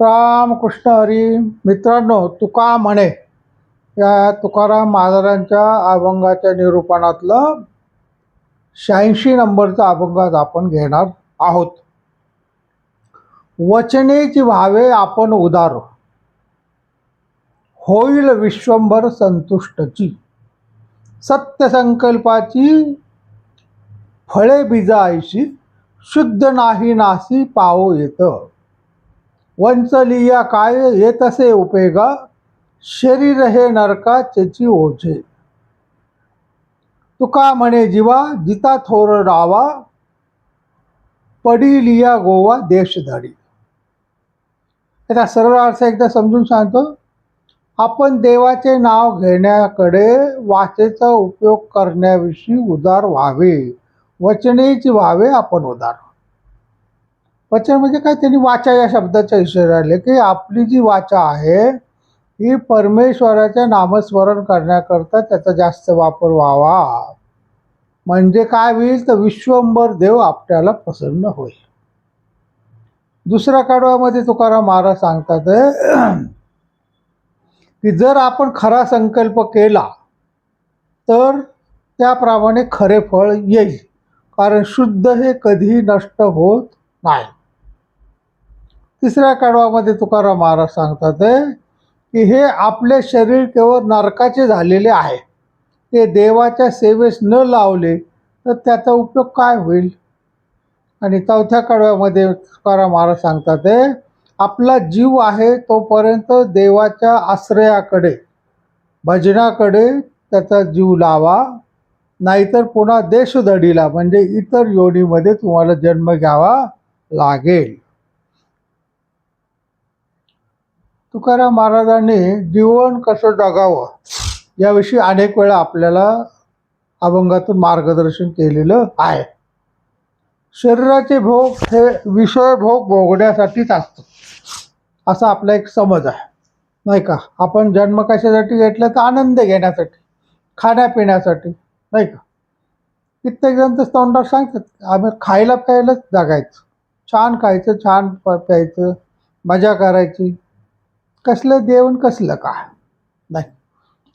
रामकृष्ण हरी. मित्रांनो तुका म्हणे या तुकाराम महाराजांच्या अभंगाच्या निरूपणातलं शहाऐंशी नंबरचा अभंग आज आपण घेणार आहोत. वचनेची भावे आपण उदार. होईल विश्वंभर संतुष्टची. सत्यसंकल्पाची फळे बीजायशी शुद्ध नाही नासी पाहू येतं. वंचलिया काय येत असे उपेगा शरीर हे नरका चेची ओझे. तुका म्हणे जीवा जिता थोर डावा पडिलिया गोवा देशधडी त्याचा सरळ अर्थ एकदा समजून सांगतो. आपण देवाचे नाव घेण्याकडे वाचेचा उपयोग करण्याविषयी उदार व्हावे. वचनेची व्हावे आपण उदार वचन म्हणजे काय? त्यांनी वाचा या शब्दाच्या इशारा की आपली जी वाचा आहे ही परमेश्वराच्या नामस्मरण करण्याकरता त्याचा जास्त वापर व्हावा. म्हणजे काय होईल? तर विश्वंभर देव आपल्याला प्रसन्न होईल. दुसऱ्या कडव्यामध्ये तुकाराम महाराज सांगतात की जर आपण खरा संकल्प केला तर त्याप्रमाणे खरे फळ येईल. कारण शुद्ध हे कधीही नष्ट होत नाही. तिसऱ्या काढवामध्ये तुकाराम महाराज सांगतात की हे आपले शरीर केवळ नरकाचे झालेले आहे. ते देवाच्या सेवेस न लावले तर त्याचा उपयोग काय होईल? आणि चौथ्या कडव्यामध्ये तुकाराम महाराज सांगतात आपला जीव आहे तोपर्यंत देवाच्या आश्रयाकडे भजनाकडे त्याचा जीव लावा. नाहीतर पुन्हा देशधडीला म्हणजे इतर योनीमध्ये तुम्हाला जन्म घ्यावा लागेल. तुकाराम महाराजांनी जीवन कसं जगावं याविषयी अनेक वेळा आपल्याला अभंगातून मार्गदर्शन केलेलं आहे. शरीराचे भोग हे विषय भोग भोगण्यासाठीच असतं. असा आपला एक समज आहे. नाही का? आपण जन्म कशासाठी घेतला तर आनंद घेण्यासाठी खाण्यापिण्यासाठी नाही का? कित्येक जण तर तोंडावर सांगतात आम्ही खायला प्यायलाच जगायचं. छान खायचं छान प- प्यायचं मजा करायची. कसलं देऊन कसलं का नाही.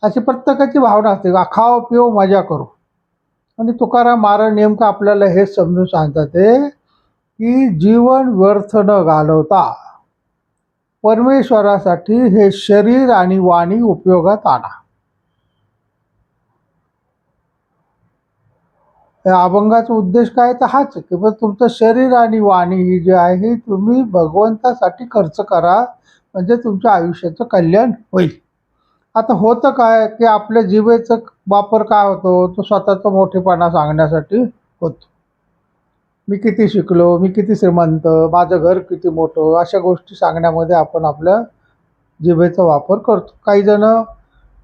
अशी प्रत्येकाची भावना असते. खाव पिव मजा करू. आणि तुकाराम महाराज नेमकं आपल्याला हे समजून सांगतात ते की जीवन व्यर्थ न घालवता परमेश्वरासाठी हे शरीर आणि वाणी उपयोगात आणा. या अभंगाचा उद्देश काय? तर हाच की बस तुमचं शरीर आणि वाणी ही जी आहे ही तुम्ही भगवंतासाठी खर्च करा. म्हणजे तुमच्या आयुष्याचं कल्याण होईल. आता होतं काय की आपल्या जिभेचं वापर काय होतो? तो स्वतःचा मोठेपणा सांगण्यासाठी होतो. मी किती शिकलो मी किती श्रीमंत माझं घर किती मोठं अशा गोष्टी सांगण्यामध्ये आपण आपल्या जिभेचा वापर करतो. काही जणं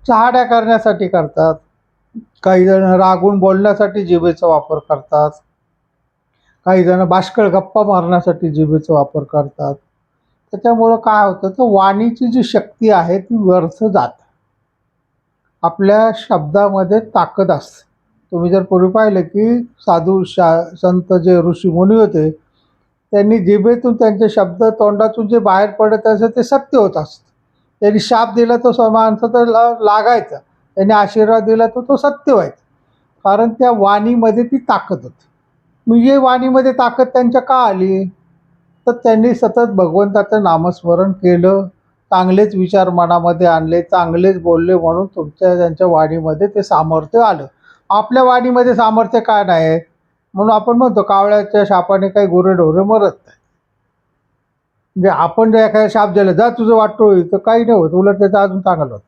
चहाड्या करण्यासाठी करतात काही जण रागून बोलण्यासाठी जिभेचा वापर करतात काही जण बाष्कळ गप्पा मारण्यासाठी जिभेचा वापर करतात. त्याच्यामुळं काय होतं तर वाणीची जी शक्ती आहे ती व्यर्थ जात. आपल्या शब्दामध्ये ताकद असते. तुम्ही जर पूर्वी पाहिलं की साधू शा संत जे ऋषी मुनी होते त्यांनी जिभेतून त्यांचे शब्द तोंडातून जे बाहेर पडत असं ते सत्य होत असतं. त्यांनी शाप दिला तो स- तर ला- लागायचा. त्यांनी आशीर्वाद दिला तर तो सत्य व्हायचा. कारण त्या वाणीमध्ये ती ताकद होती. म्हणजे वाणीमध्ये ताकद त्यांच्या का आली? तर त्यांनी सतत भगवंताचं नामस्मरण केलं चांगलेच विचार मनामध्ये आणले चांगलेच बोलले म्हणून तुमच्या त्यांच्या वाणीमध्ये ते सामर्थ्य आलं. आपल्या वाणीमध्ये सामर्थ्य काय नाही? म्हणून आपण म्हणतो कावळ्याच्या शापाने काही गुरेढोरे मरत नाही म्हणजे आपण जर एखाद्या शाप दिला जा तुझं वाटतो तर काही नाही होत उलट त्याचं अजून चांगलं होतं.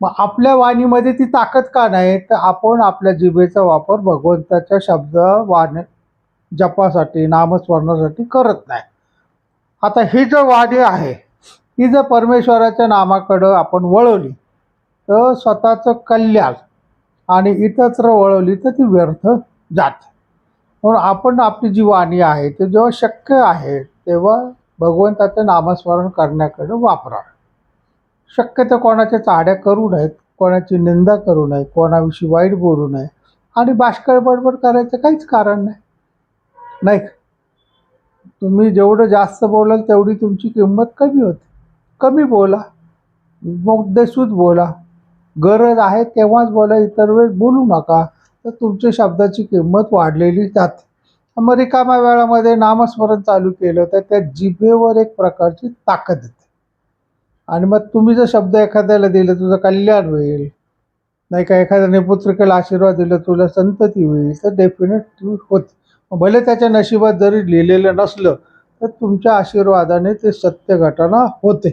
मग आपल्या वाणीमध्ये ती ताकद का नाही? तर आपण आपल्या जिभेचा वापर भगवंताच्या शब्द वाणी जपासाठी नामस्मरणासाठी करत नाही. आता ही जर वाणी आहे ही जर परमेश्वराच्या नामाकडं आपण वळवली तर स्वतःचं कल्याण आणि इतरत्र वळवली तर ती व्यर्थ जाते. म्हणून आपण आपली जी वाणी आहे ते जेव्हा शक्य आहे तेव्हा भगवंताचं नामस्मरण करण्याकडे वापरा. शक्यतो कोणाच्या चाड्या करू नयेत कोणाची निंदा करू नये कोणाविषयी वाईट बोलू नये. आणि बाष्कळ बडबड करायचं काहीच कारण नाही. नाही. का? तुम्ही जेवढं जास्त बोलाल तेवढी तुमची किंमत कमी होते. कमी बोला. मुद्देसूद बोला. गरज आहे तेव्हाच बोला इतर वेळ बोलू नका. तर तुमच्या शब्दाची किंमत वाढलेली जाते. मग रिकाम्या वेळामध्ये नामस्मरण चालू केलं तर त्या जिभेवर एक प्रकारची ताकद येते. आणि मग तुम्ही जर शब्द एखाद्याला दिले तुझं कल्याण होईल. नाही का एखाद्याने पुत्रिकेला आशीर्वाद दिला तुला संतती होईल. तर डेफिनेट होते. भले त्याच्या नशिबात जरी लिहिलेलं नसलं तर तुमच्या आशीर्वादाने ते सत्य घटना होते.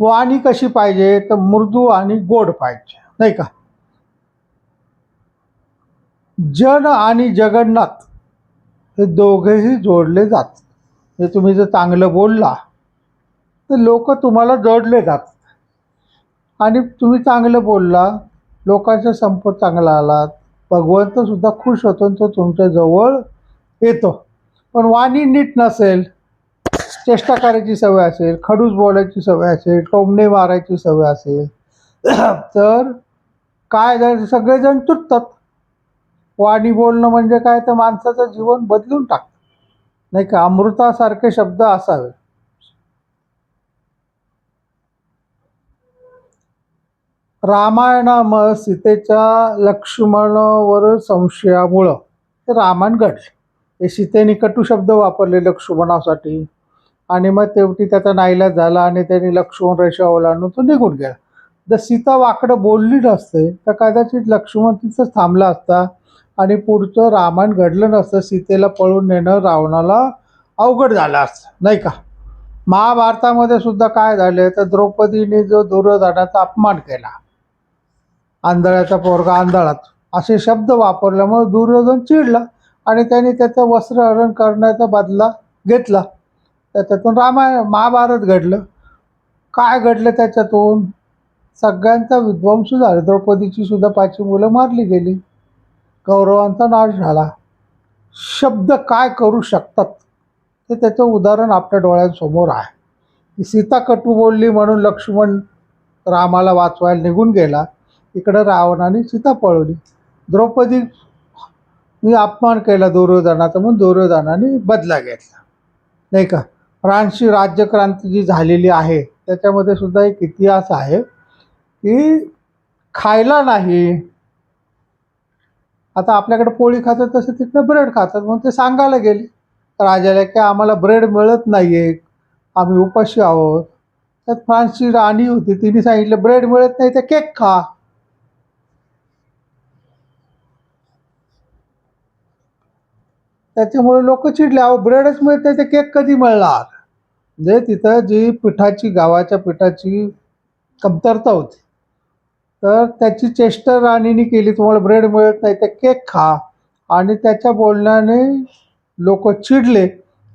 वाणी कशी पाहिजे? तर मृदू आणि गोड पाहिजे. नाही का? जन आणि जगन्नाथ हे दोघेही जोडले जातात हे तुम्ही जर चांगलं बोलला तर लोक तुम्हाला जोडले जातात आणि तुम्ही चांगलं बोलला लोकांचा संपर्क चांगला आलात भगवंत सुद्धा खुश होतो आणि तो तुमच्या जवळ येतो. पण वाणी नीट नसेल चेष्टा करायची सवय असेल खडूस बोलायची सवय असेल टोमणे मारायची सवय असेल तर काय झालं सगळेजण तुटतात. वाणी बोलणं म्हणजे काय? तर माणसाचं जीवन बदलून टाकतं नाही का? अमृतासारखे शब्द असावे रामायणाम सीतेच्या लक्ष्मणावर संशयामुळं ते रामायण घडलं. हे सीतेने कटू शब्द वापरले लक्ष्मणासाठी. आणि मग तेवटी त्याचा नाईलाज झाला आणि त्यांनी लक्ष्मण रेषा ओलांडून तो निघून गेला. जर सीता वाकडं बोलली नसते तर कदाचित लक्ष्मण तिथंच थांबला असता आणि पुढचं रामायण घडलं नसतं सीतेला पळून नेणं रावणाला अवघड झालं असतं नाही का? महाभारतामध्ये सुद्धा काय झालं? तर द्रौपदीने जो दुर्योधनाचा अपमान केला आंधळ्याचा पोरगा आंधळात. असे शब्द वापरल्यामुळे दुर्योधन चिडला आणि त्याने त्याचं वस्त्रहरण करण्याचा बदला घेतला. त्याच्यातून रामायण महाभारत घडलं. काय घडलं त्याच्यातून? सगळ्यांचा विध्वंस झाला. द्रौपदीची सुद्धा पाचवी मुलं मारली गेली. कौरवांचा नाश झाला. शब्द काय करू शकतात? ते त्याचं उदाहरण आपल्या डोळ्यांसमोर आहे. सीता कटू बोलली म्हणून लक्ष्मण रामाला वाचवायला निघून गेला. इकडं रावणाने सीता पळवली. द्रौपदी मी अपमान केला दुर्योधनाचा म्हणून दुर्योधनाने बदला घेतला. नाही का? फ्रान्सची राज्यक्रांती जी झालेली आहे त्याच्यामध्ये सुद्धा एक इतिहास आहे की खायला नाही. आता आपल्याकडे पोळी खातात तसं तिकडं ब्रेड खातात म्हणून ते सांगायला गेले. राजाला की आम्हाला ब्रेड मिळत नाही आहे आम्ही उपाशी आहोत. त्यात फ्रान्सची राणी होती तिने सांगितलं ब्रेड मिळत नाही तर केक खा. त्याच्यामुळे लोक चिडले. अहो ब्रेडच मिळत नाही ते केक कधी मिळणार? म्हणजे तिथं जी पिठाची गावाच्या पिठाची कमतरता होती. तर त्याची चेष्टा राणीने केली तुम्हाला ब्रेड मिळत नाही तर केक खा. आणि त्याच्या बोलण्याने लोक चिडले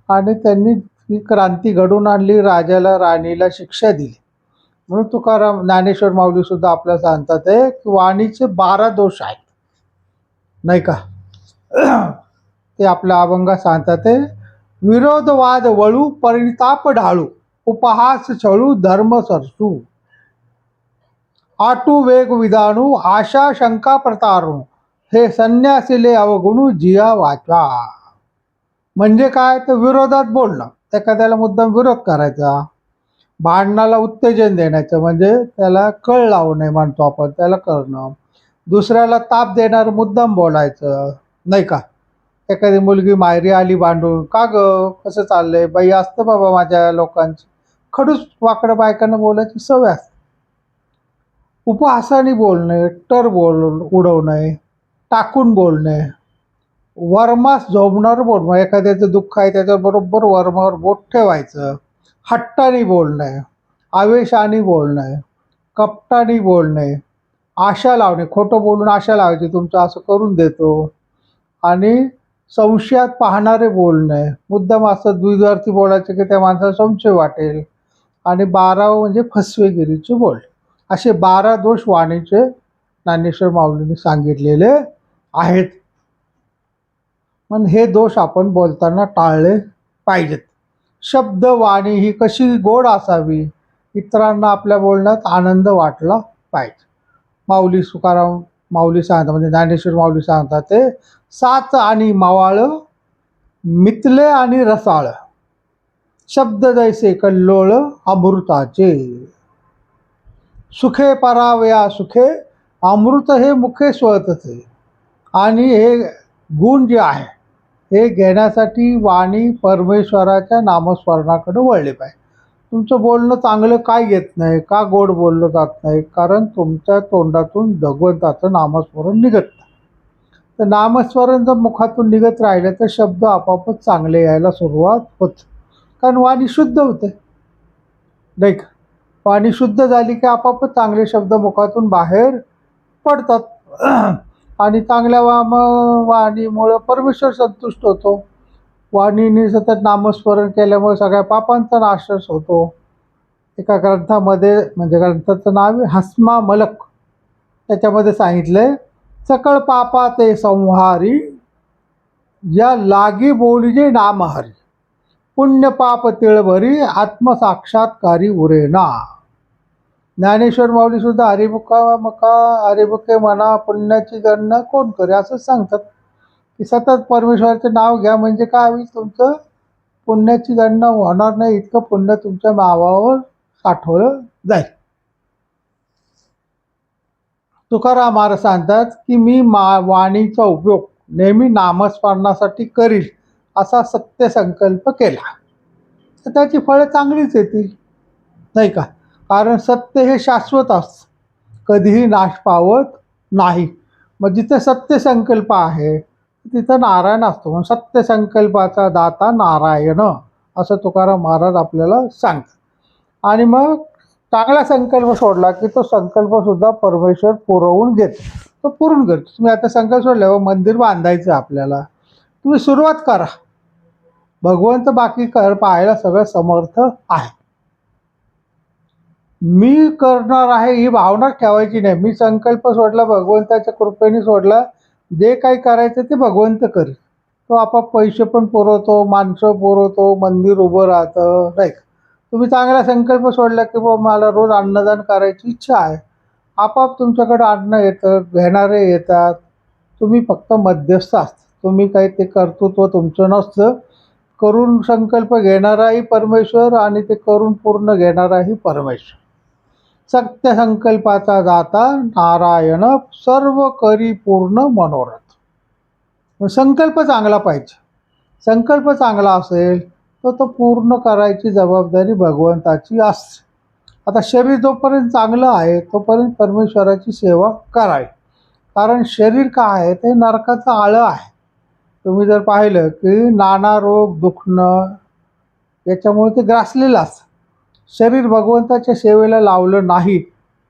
आणि त्यांनी ही क्रांती घडून आणली राजाला राणीला शिक्षा दिली. म्हणून तुकाराम ज्ञानेश्वर माऊलीसुद्धा आपल्याला सांगतात आहे की वाणीचे बारा दोष आहेत. नाही का? ते आपला अभंग सांगतात विरोधवाद वळू परिताप ढाळू उपहास छळू धर्म सरसू. आटू वेग विधानू आशा शंका प्रतारू हे संन्यासिले अवगुणू जिया वाचा. म्हणजे काय? तर विरोधात बोलणं. एखाद्याला मुद्दाम विरोध करायचा भांडणाला उत्तेजन देण्याचं म्हणजे त्याला कळ लावणे म्हणतो आपण त्याला करणं दुसऱ्याला ताप देणारं मुद्दाम बोलायचं नाही का? एखादी मुलगी मायरी आली भांडून का ग? कसं चाललंय? बाई असतं बाबा माझ्या लोकांची. खडूस वाकडं बायकांना बोलायची सवय असते. उपहासाने बोलणे टर बोल उडवणे टाकून बोलणे वर्मास झोबणार बोलणं एखाद्याचं दुःख आहे त्याच्याबरोबर वर्मावर बोट ठेवायचं हट्टाने बोलणे आवेशाने बोलणे कपटाने बोलणे आशा लावणे खोटं बोलून आशा लावायची तुमचं असं करून देतो. आणि संशयात पाहणारे बोलणे मुद्दाम असं द्विधार्थी बोलायचं की त्या माणसाला संशय वाटेल आणि बारावं म्हणजे फसवेगिरीचे बोल. असे बारा दोष वाणीचे ज्ञानेश्वर माऊलीने सांगितलेले आहेत. पण हे दोष आपण बोलताना टाळले पाहिजेत. शब्द वाणी ही कशी गोड असावी इतरांना आपल्या बोलण्यात आनंद वाटला पाहिजे. माऊली सुकाराम माऊली सांगतात म्हणजे ज्ञानेश्वर माऊली सांगतात ते साच आणि मावाळ मितले आणि रसाळ. शब्द जैसे कल्लोळ अमृताचे. सुखे परावया सुखे अमृत हे मुखे स्वतचे आणि हे गुण जे आहे हे घेण्यासाठी वाणी परमेश्वराच्या नामस्मरणाकडे वळले पाहिजे. तुमचं बोलणं चांगलं काय येत नाही का गोड बोललं जात नाही कारण तुमच्या तोंडातून भगवंताचं नामस्मरण निघत तर नामस्मरण जर मुखातून निघत राहिलं तर शब्द आपापच चांगले यायला सुरुवात होत. कारण वाणी शुद्ध होते. नाही का? वाणी शुद्ध झाली की आपापच चांगले शब्द मुखातून बाहेर पडतात. आणि चांगल्या वा वाणीमुळं परमेश्वर संतुष्ट होतो. वाणीने सतत नामस्मरण केल्यामुळे सगळ्या पापांचा नाशच होतो. एका ग्रंथामध्ये म्हणजे ग्रंथाचं नाव आहे हस्मा मलक. त्याच्यामध्ये सांगितलं आहे सकळ पापा ते संहारी या लागी बोलीजे नामहरी. पुण्य पाप तिळभरी आत्मसाक्षात्कारी उरेना ज्ञानेश्वर माऊली सुद्धा हरिमुखा मका हरिमुखे म्हणा पुण्याची गणना कोण करे असं सांगतात. की सतत परमेश्वराचं नाव घ्या म्हणजे काय? होईल तुमचं पुण्याची गणना होणार नाही इतकं पुण्य तुमच्या नावावर साठवलं जाईल. तुकाराम महाराज सांगतात की मी मा वाणीचा उपयोग नेहमी नामस्मरणासाठी करील असा सत्यसंकल्प केला. तर त्याची फळं चांगलीच येतील नाही का? कारण सत्य हे शाश्वत असतं कधीही नाश पावत नाही. मग जिथे सत्यसंकल्प आहे तिथं नारायण असतो. मग सत्यसंकल्पाचा दाता नारायण असं तुकाराम महाराज आपल्याला सांगतात. आणि मग चांगला संकल्प सोडला की तो संकल्प सुद्धा परमेश्वर पुरवून घेतो. तो पुरून घेतो. तुम्ही आता संकल्प सोडल्यावर हो, मंदिर बांधायचं आपल्याला. तुम्ही सुरुवात करा. भगवंत बाकी कर पाहायला सगळं समर्थ आहे. मी करणार आहे ही भावना ठेवायची नाही. मी संकल्प सोडला भगवंताच्या कृपेने सोडला जे काही करायचं ते भगवंत करी तो आपाप पैसे पण पुरवतो माणसं पुरवतो मंदिर उभं राहतं नाही का? तुम्ही चांगला संकल्प सोडला की बाबा मला रोज अन्नदान करायची इच्छा आहे. आपाप तुमच्याकडे अन्न येतं घेणारे येतात. तुम्ही फक्त मध्यस्थ असता तुम्ही काही ते कर्तृत्व तुमचं नसतं. करून संकल्प घेणाराही परमेश्वर आणि ते करून पूर्ण घेणाराही परमेश्वर. सत्य संकल्पाचा दाता नारायण सर्व करी पूर्ण मनोरथ. संकल्प चांगला पाहिजे. संकल्प चांगला असेल तर तो पूर्ण करायची जबाबदारी भगवंताची असते. आता शरीर जोपर्यंत चांगलं आहे तोपर्यंत परमेश्वराची सेवा करावी. कारण शरीर काय आहे ते नरकाचं आळं आहे. तुम्ही जर पाहिलं की नाना रोग दुखणं याच्यामुळे ते ग्रासलेलं असतं शरीर भगवंताच्या सेवेला लावलं नाही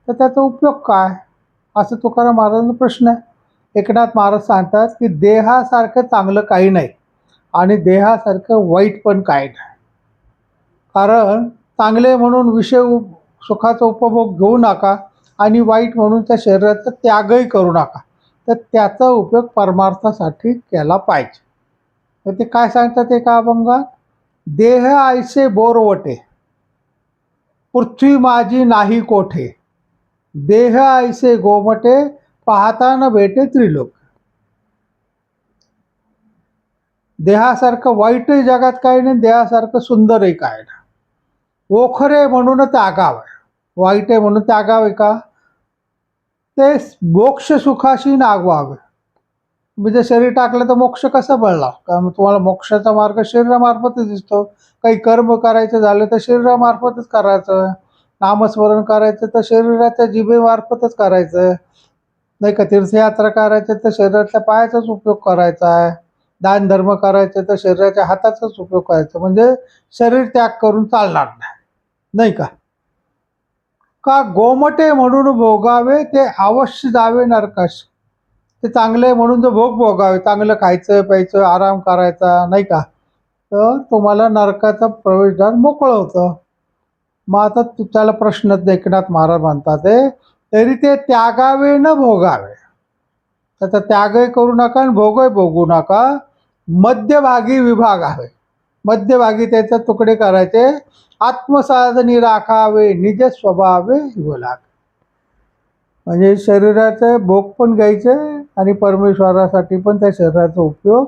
तर त्याचा उपयोग काय? असं तुकाराम महाराजांचा प्रश्न आहे. एकनाथ महाराज सांगतात की देहासारखं चांगलं काही नाही. आणि देहासारखं वाईट पण काय नाही. कारण चांगले म्हणून विषय उप- सुखाचा उपभोग घेऊ नका आणि वाईट म्हणून त्या शरीराचा त्यागही करू नका. तर त्याचा उपयोग परमार्थासाठी केला पाहिजे. तर ते काय सांगतात ते का अभंगात? देह आयसे बोरवटे पृथ्वी माझी नाही कोठे. देह आयसे गोमटे पाहता न भेटे त्रिलोक. देहासारखं वाईटही जगात काही नाही देहासारखं सुंदरही काय नाही. ओखरे म्हणून आहे. वाईट आहे म्हणून त्यागावे का? ते मोक्ष सुखाशी नागवावे. तुम्ही जर शरीर टाकलं तर मोक्ष कसा बळला कारण तुम्हाला मोक्षाचा मार्ग शरीरामार्फतच दिसतो. काही कर्म करायचं झालं तर शरीरामार्फतच करायचं. नामस्मरण करायचं तर शरीराच्या जिभेमार्फतच करायचं. नाही का तीर्थयात्रा करायचं तर शरीरातल्या पायाचाच उपयोग करायचा आहे. दान धर्म करायचं तर शरीराच्या हाताचाच उपयोग करायचा. म्हणजे शरीर त्याग करून चालणार नाही. नाही का? का गोमटे म्हणून भोगावे ते अवश्य जावे नरकाश. ते चांगले म्हणून जर भोग भोगावे चांगलं खायचं प्यायचं आराम करायचा नाही का? तर तुम्हाला नरकाचा प्रवेशद्वार मोकळं होतं. मग आता तुझ्याला प्रश्न एकनाथ महाराज म्हणतात ते तरी ते त्यागावे न भोगावे. त्याचा त्यागही करू नका आणि भोगही भोगू नका. मध्यभागी विभाग आहे. मध्यभागी त्याचे तुकडे करायचे. आत्मसाधनी राखावे निज स्वभावे बोला म्हणजे शरीराचे भोग पण घ्यायचे आणि परमेश्वरासाठी पण त्या शरीराचा उपयोग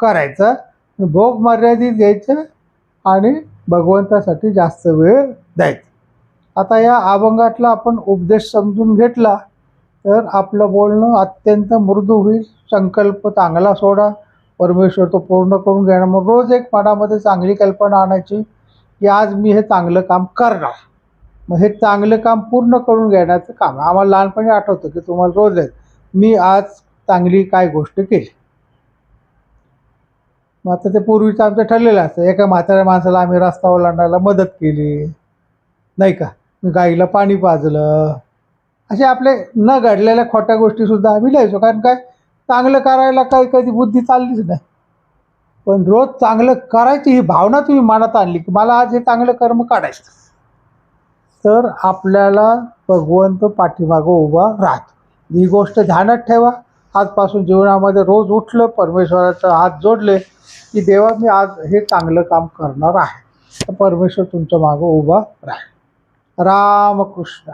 करायचा. भोग मर्यादित घ्यायचे आणि भगवंतासाठी जास्त वेळ द्यायचा. आता या अभंगातला आपण उपदेश समजून घेतला तर आपलं बोलणं अत्यंत मृदू होईल. संकल्प चांगला सोडा. परमेश्वर तो पूर्ण करून घेणार. मग रोज एक मनामध्ये चांगली कल्पना आणायची की आज मी हे चांगलं काम करणार. मग हे चांगलं काम पूर्ण करून घेण्याचं काम. आम्हाला लहानपणी आठवतं की तुम्हाला रोज आहे मी आज चांगली काय गोष्ट केली. मग आता ते पूर्वीचं आमचं ठरलेलं असतं. एका म्हाताऱ्या माणसाला आम्ही रस्ता ओलांडायला मदत केली. नाही का? मी गाईला पाणी पाजलं. असे आपले न घडलेल्या खोट्या गोष्टीसुद्धा आम्ही लिहायचो. कारण काय? चांगलं करायला काही कधी बुद्धी चाललीच नाही. पण रोज चांगलं करायची ही भावना तुम्ही मनात आणली की मला आज हे चांगलं कर्म काढायचं. तर आपल्याला भगवंत पाठीमागं उभा राहतो. ही गोष्ट ध्यानात ठेवा. आजपासून जीवनामध्ये रोज उठलं परमेश्वराचा हात जोडले की देवा मी आज हे चांगलं काम करणार आहे. तर परमेश्वर तुमच्या मागं उभा राहील. रामकृष्ण